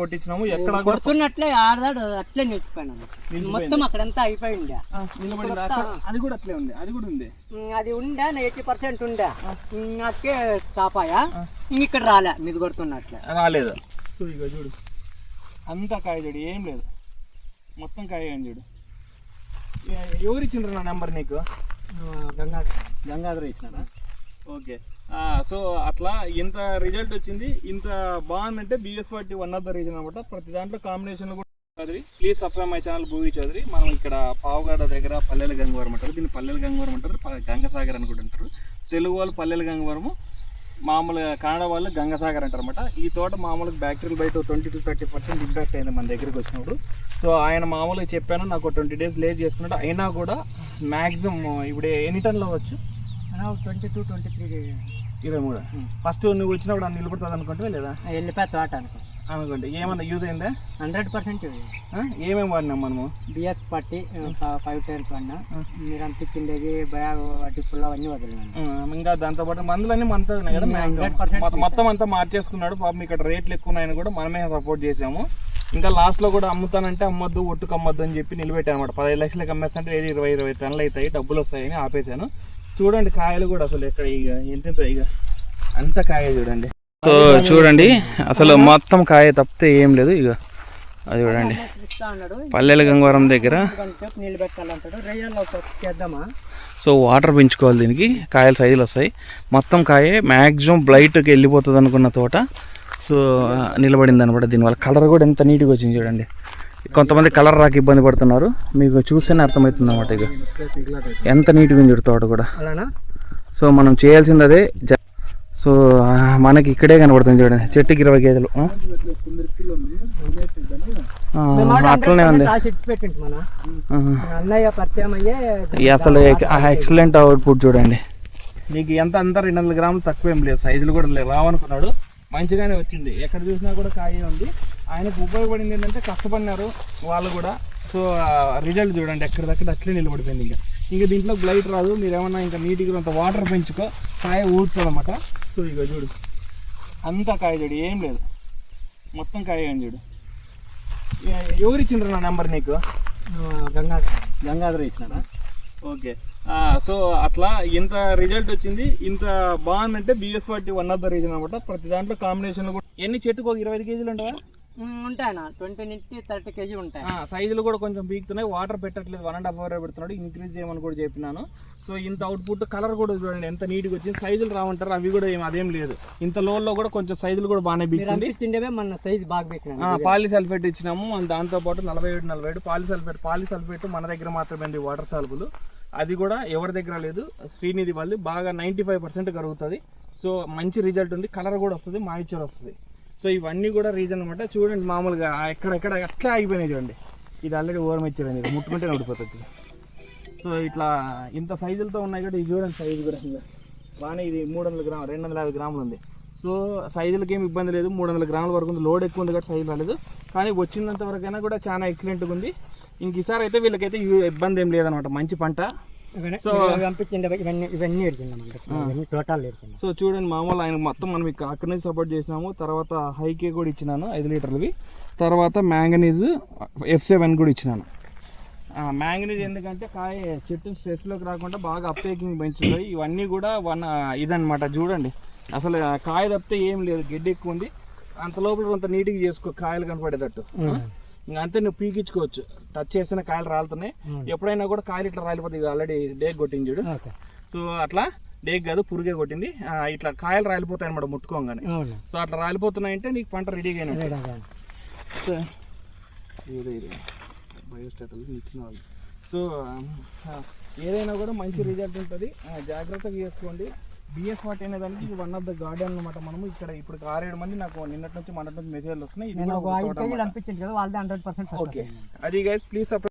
కొట్టించినాము. ఎక్కడ కూడా కొడుతున్నట్లే ఆడదాడు అట్లే నిలిచిపోయినాము మొత్తం అక్కడంతా అయిపోయింది అది కూడా అట్లే ఉంది. అది కూడా ఉంది. అది ఉండే? ఎయిటీ పర్సెంట్ ఉండే? అట్కే స్టాప్ అయ్యా? ఇక్కడ రాలే మీది కొడుతున్నట్లే. రాలేదు. ఇక చూడు. అంతా కాయ చూడు ఏం లేదు. మొత్తం కాయ అని చూడు. ఎవరు ఇచ్చిండ్రు నా నెంబర్ నీకు? గంగాధర్. గంగాధర ఇచ్చినారా ఓకే. సో అట్లా ఇంత రిజల్ట్ వచ్చింది. ఇంత బాగుందంటే BS forty one of the reason అనమాట ప్రతి దాంట్లో కాంబినేషన్ కూడా Chowdary please subscribe my channel Bhuvi Chowdary. మనం ఇక్కడ పావుగాడ దగ్గర పల్లెల గంగవరం అంటారు. దీన్ని పల్లెల గంగవరం అంటారు. గంగసాగర్ అని కూడా అంటారు. తెలుగు వాళ్ళు పల్లెల గంగవరము మామూలుగా కన్నడ వాళ్ళు గంగసాగర్ అంటారు అనమాట ఈ తోట మామూలుగా బ్యాక్టీరియల్ బయట twenty two thirty percent impact అయింది మన దగ్గరికి వచ్చినప్పుడు. సో ఆయన మామూలుగా చెప్పాను నాకు ట్వంటీ డేస్ లేట్ చేసుకున్నట్టు. అయినా కూడా మ్యాక్సిమం ఇప్పుడు ఎనీ టన్లో అవ్వచ్చు? ట్వంటీ టూ ట్వంటీ త్రీ ఇరవై మూడు. ఫస్ట్ నువ్వు వచ్చినప్పుడు అని నిలబడుతుంది అనుకుంటే లేదా? వెళ్ళిపోయి తోట అనుకో. అనుకోండి ఏమన్నా యూజ్ అయిందా? Hundred percent? ఏమేమి వాడినాం మనము? బిఎస్ పట్టి ఫైవ్ టైమ్స్ వన్ మీరు అనిపించిండేది భయా టిప్పులు అవన్నీ వదిలినాను ఇంకా దాంతోపాటు మందులన్నీ మనతో ఉన్నాయి కదా maximum. 100% మొత్తం- మొత్తం అంతా మార్చేసుకున్నాడు. పాపం ఇక్కడ రేట్లు ఎక్కువ ఉన్నాయని కూడా మనమే సపోర్ట్ చేసాము. ఇంకా లాస్ట్లో కూడా అమ్ముతానంటే అమ్మొద్దు ఒట్టుకు అమ్మొద్దు అని చెప్పి నిలబెట్టాను అనమాట పదహైదు లక్షలకి అమ్మేస్తుంటే ఏది ఇరవై ఇరవై టన్నులు అవుతాయి. డబ్బులు వస్తాయని ఆపేశాను. చూడండి కాయలు కూడా అసలు ఇక్కడ ఇక ఎంత ఇక అంత కాయ చూడండి. సో చూడండి అసలు మొత్తం కాయ తప్పితే ఏం లేదు ఇక అది చూడండి. పల్లెల గంగవరం దగ్గర. నీళ్ళు చేద్దామా సో వాటర్ పెంచుకోవాలి దీనికి కాయల సైజులు వస్తాయి. మొత్తం కాయే మ్యాక్సిమం బ్లైట్కి వెళ్ళిపోతుంది అనుకున్న తోట. సో నిలబడింది అనమాట దీనివల్ల. కలర్ కూడా ఎంత నీట్గా వచ్చింది చూడండి. కొంతమంది కలర్ రాక ఇబ్బంది పడుతున్నారు. మీకు చూస్తేనే అర్థమవుతుంది అనమాట ఇక ఎంత నీట్గా ఉంది తోట కూడా. అలానా? సో మనం చేయాల్సింది అదే. జ- సో మనకి ఇక్కడే కనబడుతుంది చూడండి. చెట్టుకి ఇరవై కేజీలు. అట్లనే ఉంది. అసలు ఎక్సలెంట్ అవుట్పుట్ చూడండి. నీకు ఎంత అంత రెండు వందల గ్రాములు తక్కువ ఏం లేదు. సైజులు కూడా లేవు రావనుకున్నాడు. మంచిగానే వచ్చింది. ఎక్కడ చూసినా కూడా కాయ ఉంది. ఆయనకు ఉపయోగపడింది ఏంటంటే కష్టపడినారు వాళ్ళు కూడా. సో రిజల్ట్ చూడండి ఎక్కడిదక్కడ అట్లే నిలబడిపోయింది ఇంకా. ఇంకా దీంట్లో బ్లైట్ రాదు. మీరు ఏమన్నా ఇంకా నీట్గా అంత వాటర్ పెంచుకో కాయ ఊడుతుంది అనమాట సో ఇక చూడు. అంతా కాయ చూడు ఏం లేదు. మొత్తం కాయ అని చూడు. ఎవరు ఇచ్చిండ్రు నా నెంబర్ నీకు? గంగాధర్. గంగాధర ఇచ్చినారా ఓకే. సో అట్లా ఇంత రిజల్ట్ వచ్చింది. ఇంత బాగుందంటే BS forty one of the reason అనమాట ప్రతి దాంట్లో కాంబినేషన్ కూడా ఎన్ని చెట్టుకు ఒక ఇరవై ఐదు కేజీలు ఉంటాయా ఉంటాయన్న ట్వంటీ నుంచి థర్టీ కేజీ ఉంటాయి. ఆ, సైజులు కూడా కొంచెం పీకుతున్నాయి. వాటర్ పెట్టట్లేదు. వన్ అండ్ హాఫ్ అవర్ పెడుతున్నాడు. ఇంక్రీజ్ చేయమని కూడా చెప్పినాను. సో ఇంత అవుట్పుట్ కలర్ కూడా చూడండి ఎంత నీట్గా వచ్చింది. సైజులు రావంటారు. అవి కూడా ఏం అదేం లేదు. ఇంత లోల్లో కూడా కొంచెం సైజులు కూడా బాగానే అనిపించిండేవే మన సైజ్ బాగా పెట్టినాను పాలిసల్ఫేట్ ఇచ్చినాము. దాంతోపాటు నలభై ఏడు నలభై ఏడు పాలిసల్ఫేట్ పాలిసల్ఫేట్ మన దగ్గర మాత్రమే వాటర్ సాల్బుల్ అది కూడా ఎవరి దగ్గర లేదు. శ్రీనిధి వాళ్ళు బాగా నైంటీ ఫైవ్ పర్సెంట్ కరుగుతుంది. సో మంచి రిజల్ట్ ఉంది. కలర్ కూడా వస్తుంది. మాయిశ్చర్ వస్తుంది. సో ఇవన్నీ కూడా రీజన్ అనమాట. చూడండి మామూలుగా ఎక్కడెక్కడ అట్లా ఆగిపోయినాయి చూడండి. ఇది ఆల్రెడీ ఓరం ఇచ్చారండి ఇది ముట్టుకుంటే నడిపోతుంది సో ఇట్లా ఇంత సైజులతో ఉన్నాయి కూడా ఇది చూడండి సైజు కూడా. బాగానే ఇది మూడు వందల గ్రాములు రెండు వందల యాభై గ్రాములు ఉంది. సో సైజులకి ఏమి ఇబ్బంది లేదు. మూడు వందల గ్రాముల వరకు ఉంది. లోడ్ ఎక్కువ ఉంది కాబట్టి సైజు రాలేదు. కానీ వచ్చినంత వరకైనా కూడా చాలా ఎక్సలెంట్గా ఉంది. ఇంక ఈసారి అయితే వీళ్ళకైతే ఇబ్బంది ఏం లేదనమాట. మంచి పంట. సో ఇవన్నీ ఇవన్నీ ఎడిచిందామంటే ఇవన్నీ టోటల్ ఎడిచిందాం సో చూడండి మామూలు ఆయన మొత్తం మనం ఇక్కడ అక్కడి నుంచి సపోర్ట్ చేసినాము. తర్వాత హైకే కూడా ఇచ్చినాను ఐదు లీటర్లవి. తర్వాత మ్యాంగనీస్ ఎఫ్ సెవెన్ కూడా ఇచ్చినాను. మ్యాంగనీస్ ఎందుకంటే కాయ చెట్టు స్ట్రెస్లోకి రాకుండా బాగా అప్టేకింగ్ పెంచుతుంది ఇవన్నీ కూడా వన్ ఇదన్నమాట చూడండి. అసలు కాయ తప్పితే ఏం లేదు గడ్డి ఎక్కువ ఉంది. అంత లోపల కొంత నీట్గా చేసుకో కాయలు కనపడేటట్టు. ఇంకా అంతే నువ్వు పీకించుకోవచ్చు. టచ్ చేసిన కాయలు రాలుతున్నాయి. ఎప్పుడైనా కూడా కాయలు ఇట్లా రాలిపోతాయి ఆల్రెడీ డేక్ కొట్టింది చూడు. సో అట్లా డేక్ కాదు పురుగే కొట్టింది. ఇట్లా కాయలు రాలిపోతాయి అనమాట ముట్టుకోగానే. సో అట్లా రాలిపోతున్నాయంటే నీకు పంట రెడీగా అయినట్టు సో ఏదో ఇది. బయోస్టాటల్ ఇచ్చిన వాళ్ళు. సో ఆ, ఏదైనా కూడా మంచి రిజల్ట్ ఉంటుంది. జాగ్రత్తగా చేసుకోండి. బిఎస్ వాట్ అనేదానికి ఇది వన్ ఆఫ్ ద గార్డెన్ అనమాట మనము. ఇక్కడ ఇప్పుడు ఆరేడు మంది నాకు నిన్నటి నుంచి మొన్నటి నుంచి మెసేజ్లు వస్తున్నాయి. ఇది కూడా ఒక తోట అన్నమాట. కదా వాళ్ళది హండ్రెడ్ పర్సెంట్ ఓకే అది గైస్ ప్లీజ్